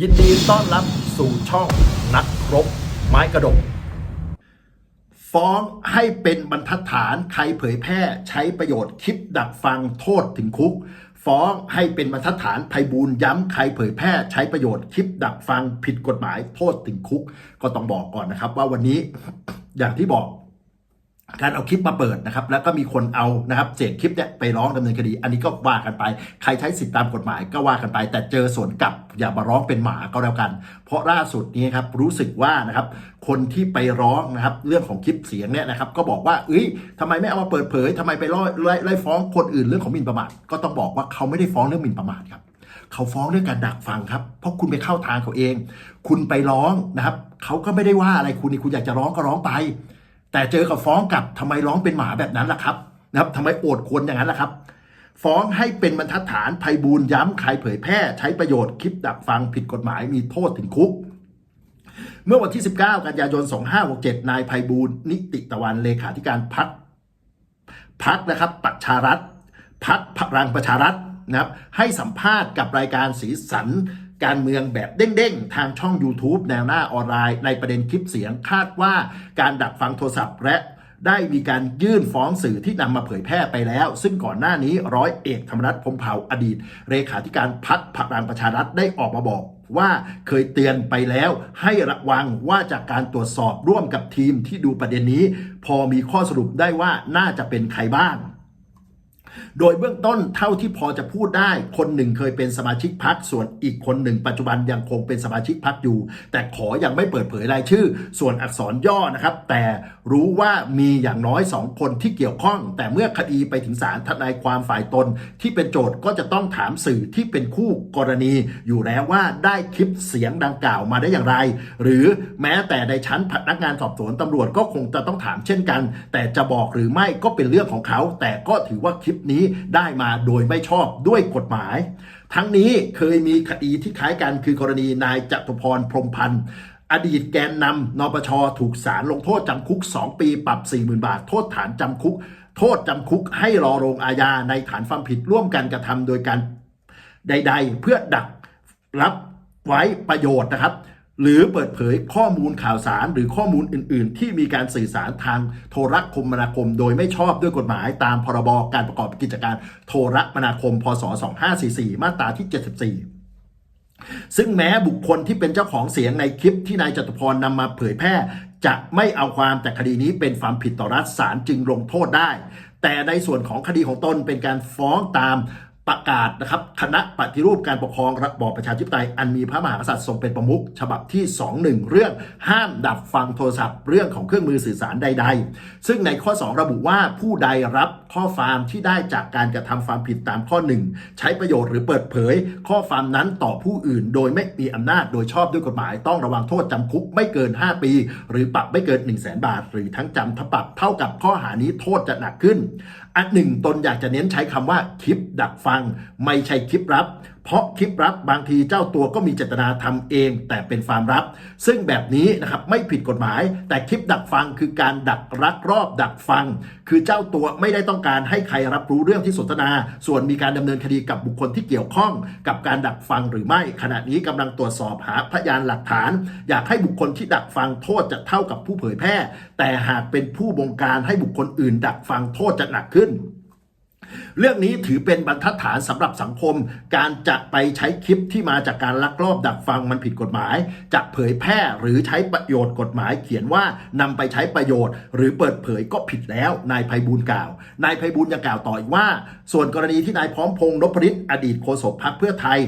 ยินดีต้อนรับสู่ช่องนักครบไม้กระดก ฟ้องให้เป็นบรรทัดฐานใครเผยแพร่ใช้ประโยชน์คลิปดักฟังโทษถึงคุก ฟ้องให้เป็นบรรทัดฐานภัยบูลย้ำใครเผยแพร่ใช้ประโยชน์คลิปดักฟังผิดกฎหมายโทษถึงคุก ก็ต้องบอกก่อนนะครับ ว่าวันนี้อย่างที่บอก การเอาคลิปมาเปิดนะครับ แล้วก็มีคนเอานะครับเศษคลิปเนี่ยไปร้องดำเนินคดี อันนี้ก็ว่ากันไป ใครใช้สิทธิตามกฎหมายก็ว่ากันไป แต่เจอสวนกลับอย่ามาร้องเป็นหมาก็แล้วกัน เพราะล่าสุดนี้ครับรู้สึกว่านะครับคนที่ไปร้องนะครับเรื่องของคลิปเสียงเนี่ยนะครับก็บอกว่าเอ้ยทำไมไม่เอามาเปิดเผยทำไมไปไล่ไล่ไล่ฟ้องคนอื่นเรื่องของหมิ่นประมาทก็ต้องบอกว่าเขาไม่ได้ฟ้องเรื่องหมิ่นประมาทครับเขาฟ้องเรื่องการดักฟังครับ เพราะคุณไปเข้าทางเขาเอง คุณไปร้องนะครับเขาก็ไม่ได้ว่าอะไรคุณนี่คุณอยากจะร้องก็ร้องไป แต่เจอกับฟ้องกับทำไมร้องเป็นหมาแบบนั้นล่ะครับนะครับทำไมโอดควรอย่างนั้นล่ะครับ ฟ้องให้เป็นบรรทัดฐานภัยบูลย้ำใครเผยแพร่ ใช้ประโยชน์คลิปดักฟังผิดกฎหมายมีโทษถึงคุก เมื่อวันที่ 19 กันยายน 2567 นายภัยบูลนิติตะวันเลขาธิการพักพักนะครับประชารัฐพักพลังประชารัฐนะครับให้สัมภาษณ์กับรายการสีสัน การเมืองแบบเด้งๆ ทางช่อง YouTube แนวหน้าออนไลน์ในประเด็นคลิปเสียงคาดว่าการดักฟังโทรศัพท์และได้มีการยื่นฟ้องสื่อที่นำมาเผยแพร่ไปแล้ว ซึ่งก่อนหน้านี้ร้อยเอกธรรมนัฐพรมเผ่าอดีต เลขาธิการพักพลังประชารัฐได้ออกมาบอกว่าเคยเตือนไปแล้วให้ระวังว่าจากการตรวจสอบร่วมกับทีมที่ดูประเด็นนี้ พอมีข้อสรุปได้ว่าน่าจะเป็นใครบ้าง โดยเบื้องต้นเท่าที่พอจะพูดได้ คนหนึ่งเคยเป็นสมาชิกพักส่วนอีกคนหนึ่งปัจจุบันยังคงเป็นสมาชิกพักอยู่ แต่ขอยังไม่เปิดเผยรายชื่อ ส่วนอักษรย่อนะครับ แต่รู้ว่ามีอย่างน้อยสองคนที่เกี่ยวข้อง แต่เมื่อคดีไปถึงศาลทนายความฝ่ายตน ที่เป็นโจทย์ก็จะต้องถามสื่อที่เป็นคู่กรณี อยู่แล้วว่าได้คลิปเสียงดังกล่าวมาได้อย่างไร หรือแม้แต่ในชั้นพนักงานสอบสวนตำรวจก็คงจะต้องถามเช่นกัน แต่จะบอกหรือไม่ก็เป็นเรื่องของเขา แต่ก็ถือว่าคลิปนี้ได้มาโดยไม่ชอบด้วยกฎหมาย ทั้งนี้เคยมีคดีที่คล้ายกันคือกรณีนายจตุพรพรมพันธ์อดีตแกนนำนปชถูกศาลลงโทษจำคุก 2 ปีปรับ 40,000 บาท โทษฐานจำคุก โทษจำคุกให้รอลงอาญาในฐานความผิดร่วมกันกระทำโดยการใด ๆ เพื่อดักรับไว้ประโยชน์นะครับ หรือเปิดเผยข้อมูลข่าวสารหรือข้อมูลอื่น ๆ ที่มีการสื่อสารทางโทรคมนาคม โดยไม่ชอบด้วยกฎหมายตามพรบการประกอบกิจการโทรคมนาคม พศ 2544 มาตราที่ 74ซึ่งแม้บุคคลที่เป็นเจ้าของเสียงในคลิปที่นายจตุพรนำมาเผยแพร่ จะไม่เอาความแต่คดีนี้เป็นความผิดต่อรัฐศาลจึงลงโทษได้ แต่ในส่วนของคดีของตนเป็นการฟ้องตาม ประกาศนะครับคณะปฏิรูปการปกครองระบอบประชาธิปไตยอันมีพระมหากษัตริย์ทรงเป็นประมุขฉบับที่ 21 เรื่องห้ามดับฟังโทรศัพท์ เรื่องของเครื่องมือสื่อสารใด ๆ ซึ่งในข้อ 2 ระบุว่าผู้ใดรับข้อความที่ได้จากการกระทำความผิดตามข้อ 1 ใช้ประโยชน์หรือเปิดเผย ข้อความนั้นต่อผู้อื่น โดยไม่มีอำนาจโดยชอบด้วยกฎหมาย ต้องระวังโทษจำคุกไม่เกิน 5 ปี หรือปรับไม่เกิน 1 0 0 0 0แบาท หรือทั้งจำทั้งปรับเท่ากับข้อหานี้โทษจะหนักขึ้นอันหนึ่งตนอยากจะเน้นใช้คำว่าคลิปดักฟัง ไม่ใช่คลิปรับ เพราะคลิปลับบางทีเจ้าตัวก็มีเจตนาทำเอง แต่เป็นความลับ ซึ่งแบบนี้นะครับไม่ผิดกฎหมาย แต่คลิปดักฟังคือการดักรักรอบดักฟัง คือเจ้าตัวไม่ได้ต้องการให้ใครรับรู้เรื่องที่สนทนา ส่วนมีการดำเนินคดีกับบุคคลที่เกี่ยวข้อง กับการดักฟังหรือไม่ ขณะนี้กำลังตรวจสอบหาพยานหลักฐาน อยากให้บุคคลที่ดักฟังโทษจะเท่ากับผู้เผยแพร่ แต่หากเป็นผู้บงการให้บุคคลอื่น ดักฟังโทษจะหนักขึ้นเรื่องนี้ถือเป็นบรรทัดฐานสำหรับสังคม การจะไปใช้คลิปที่มาจากการลักลอบดักฟังมันผิดกฎหมาย จะเผยแพร่หรือใช้ประโยชน์กฎหมายเขียนว่านำไปใช้ประโยชน์ หรือเปิดเผยก็ผิดแล้วนายไพบูลย์กล่าวนายไพบูลย์ยังกล่าวต่ออีกว่า ส่วนกรณีที่นายพร้อมพงษ์นพฤทธิ์อดีตโฆษกพรรคเพื่อไทย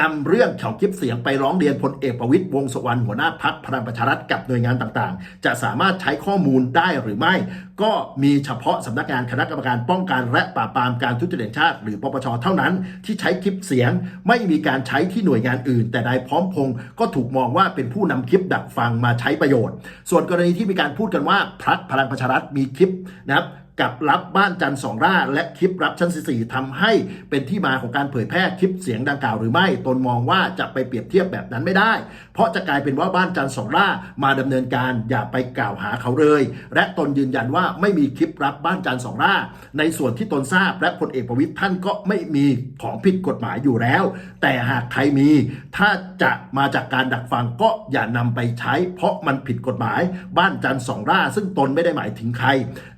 นำเรื่องของคลิปเสียงไปร้องเรียนพลเอกประวิตยวงสุวรรณหัวหน้าพักพลังประชารัฐกับหน่วยงานต่างๆ จะสามารถใช้ข้อมูลได้หรือไม่ ก็มีเฉพาะสำนักงานคณะกรรมการป้องกันและปราบปรามการทุจริตแห่งชาติ หรือปปชเท่านั้นที่ใช้คลิปเสียง ไม่มีการใช้ที่หน่วยงานอื่น แต่นายพร้อมพงศ์ก็ถูกมองว่าเป็นผู้นำคลิปดักฟังมาใช้ประโยชน์ ส่วนกรณีที่มีการพูดกันว่าพรรคพลังประชารัฐมีคลิปนะครับ กับรับบ้านจันทร์สองร่า และคลิปรับชั้นสี่ทำให้เป็นที่มาของการเผยแพร่คลิปเสียงดังกล่าวหรือไม่ตนมองว่าจะไปเปรียบเทียบแบบนั้นไม่ได้ เพราะจะกลายเป็นว่าบ้านจันทร์สองร่ามาดำเนินการอย่าไปกล่าวหาเขาเลย และตนยืนยันว่าไม่มีคลิปรับบ้านจันทร์สองร่า ในส่วนที่ตนทราบและพลเอกประวิตยท่านก็ไม่มีของผิดกฎหมายอยู่แล้ว แต่หากใครมี ถ้าจะมาจากการดักฟังก็อย่านำไปใช้ เพราะมันผิดกฎหมายบ้านจันทร์สองร่า ซึ่งตนไม่ได้หมายถึงใคร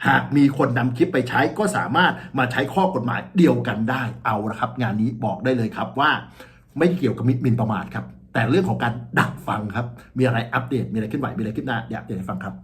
หากมีคนนนำคลิปไปใช้ก็สามารถมาใช้ข้อกฎหมายเดียวกันได้เอาละครับ งานนี้บอกได้เลยครับว่า ไม่เกี่ยวกับมินประมาทครับ แต่เรื่องของการดักฟังครับ มีอะไรอัปเดตมีอะไรขึ้นไหวมีอะไรขึ้นหน้าอยากเดี๋ยวให้ฟังครับ